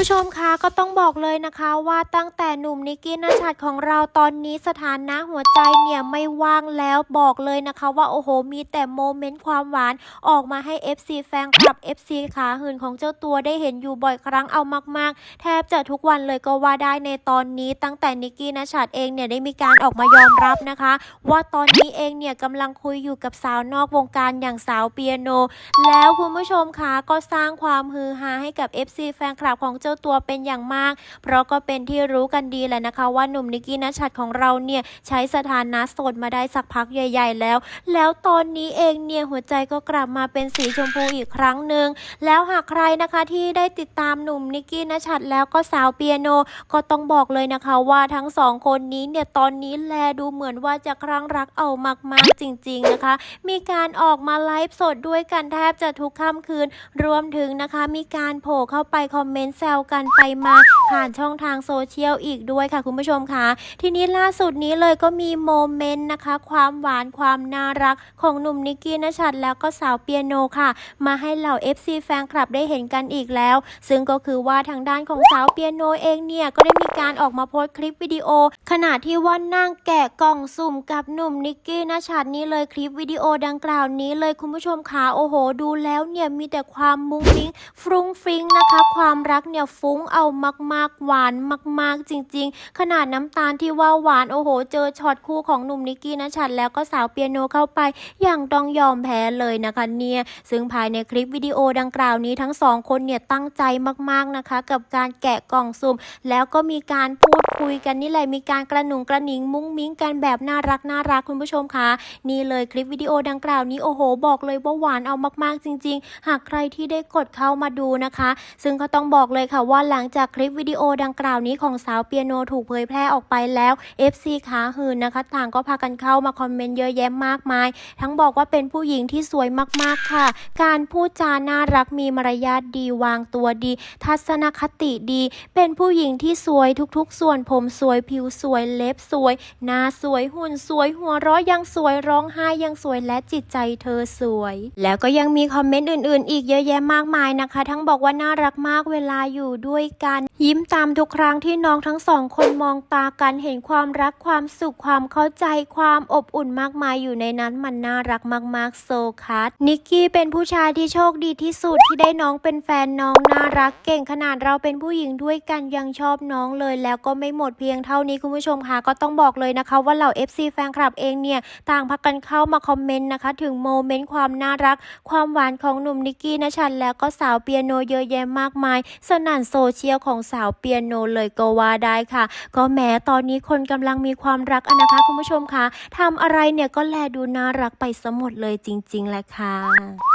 ผู้ชมคะก็ต้องบอกเลยนะคะว่าตั้งแต่หนุ่มนิกกี้นัชัดของเราตอนนี้สถานะหัวใจเนี่ยไม่ว่างแล้วบอกเลยนะคะว่าโอ้โหมีแต่โมเมนต์ความหวานออกมาให้ FC แฟนคลับ FC ขาหื่นของเจ้าตัวได้เห็นอยู่บ่อยครั้งเอามากๆ แทบจะทุกวันเลยก็ว่าได้ในตอนนี้ ตั้งแต่นิกกี้นัชัดเองเนี่ยได้มีการออกมายอมรับนะคะ ว่าตอนนี้เองเนี่ยกำลังคุยอยู่กับสาวนอกวงการอย่างสาวเปียโน แล้วคุณผู้ชมคะก็สร้างความฮือฮาให้กับ FC แฟนคลับของเจ้าตัวเป็นอย่างมาก เพราะก็เป็นที่รู้กันดีแหละนะคะ ว่าหนุ่มนิกกี้นัชัดของเราเนี่ยใช้สถานะโสดมาได้สักพักใหญ่ ๆ แล้ว แล้วตอนนี้เองเนี่ยหัวใจก็กลับมาเป็นสีชมพูอีกครั้งหนึ่งแล้วหากใครนะคะที่ได้ติดตามหนุ่มนิกกี้นัชัดแล้วก็สาวเปียโนก็ต้องบอกเลยนะคะว่าทั้งสองคนนี้เนี่ยตอนนี้แลดูเหมือนว่าจะครั้งรักเอามากๆจริง ๆนะคะ มีการออกมาไลฟ์สดด้วยกันแทบจะทุกค่ำคืน รวมถึงนะคะมีการโผล่เข้าไปคอมเมนต์แซวกันไปมาผ่านช่องทางโซเชียลอีกด้วยค่ะคุณผู้ชมค่ะ ทีนี้ล่าสุดนี้เลยก็มีโมเมนต์นะคะ ความหวานความน่ารักของหนุ่มนิกกี้นชัดแล้วก็สาวเปียโนค่ะ มาให้เหล่า FC แฟนคลับได้เห็นกันอีกแล้ว ซึ่งก็คือว่าทางด้านของสาวเปียโนเองเนี่ย ก็ได้มีการออกมาโพสต์คลิปวิดีโอ ขณะที่ว่านั่งแกะกล่องสุ่มกับหนุ่มนิกกี้นชัดนี่เลยคลิปวิดีโอดังกล่าวนี้เลยคุณผู้ชมค่ะโอ้โห ดูแล้วเนี่ยมีแต่ความมุ้งมิ้งฟรุ้งฟริ้งนะคะ ความรักเนี่ยฟุ้งเอามากๆหวานมาก ๆ จริง ๆ ขนาดน้ำตาลที่ว่าหวานโอ้โห เจอช็อตคู่ของหนุ่มนิกกี้นะชัดแล้วก็สาวเปียโนเข้าไป อย่างต้องยอมแพ้เลยนะคะเนี่ย ซึ่งภายในคลิปวิดีโอดังกล่าวนี้ทั้งสองคนเนี่ยตั้งใจมากๆนะคะ กับการแกะกล่องซุ่มแล้วก็มีการพูด คุยกันนี่แหละมีการกระหนุงกระหนิงมุ้งมิ้งกันแบบน่ารักน่ารักคุณผู้ชมคะนี่เลยคลิปวิดีโอดังกล่าวนี้โอ้โห บอกเลยว่าหวานเอามากๆจริง ๆ หากใครที่ได้กดเข้ามาดูนะคะ ซึ่งก็ต้องบอกเลยค่ะว่าหลังจากคลิปวิดีโอดังกล่าวนี้ของสาวเปียโนถูกเผยแพร่ออกไปแล้ว FC ขาหืนนะคะ ต่างก็พากันเข้ามาคอมเมนต์เยอะแยะมากมาย ทั้งบอกว่าเป็นผู้หญิงที่สวยมากๆค่ะ การพูดจาน่ารักมีมารยาทดีวางตัวดี ทัศนคติดี เป็นผู้หญิงที่สวยทุกๆ ส่วนผมสวยผิวสวยเล็บสวย หน้าสวยหุ่นสวย หัวเราะยังสวยร้องไห้ยังสวยและจิตใจเธอสวย แล้วก็ยังมีคอมเมนต์อื่นๆ อีกเยอะแยะมากมายนะคะ ทั้งบอกว่าน่ารักมากเวลาอยู่ด้วยกัน ยิ้มตามทุกครั้งที่น้องทั้งสองคนมองตากันเห็นความรักความสุขความเข้าใจความอบอุ่นมากมายอยู่ในนั้นมันน่ารักมาก ๆ โซคัสนิกกี้เป็นผู้ชายที่โชคดีที่สุดที่ได้น้องเป็นแฟนน้องน่ารักเก่งขนาดเราเป็นผู้หญิงด้วยกันยังชอบน้องเลยแล้วก็ไม่หมดเพียงเท่านี้คุณผู้ชมค่ะก็ต้องบอกเลยนะคะ ว่าเหล่า FC แฟนคลับเองเนี่ยต่างพักกันเข้ามาคอมเมนต์นะคะ ถึงโมเมนต์ความน่ารัก ความหวานของหนุ่มนิกกี้นะชันแล้วก็สาวเปียโนเยอะแยะมากมาย สนั่นโซเชียลของสาวเปียโนเลยก็ว่าได้ค่ะ ก็แม้ตอนนี้คนกำลังมีความรักอนะคะคุณผู้ชมค่ะทำอะไรเนี่ยก็แลดูน่ารักไปสมหมดเลยจริงๆแหละค่ะ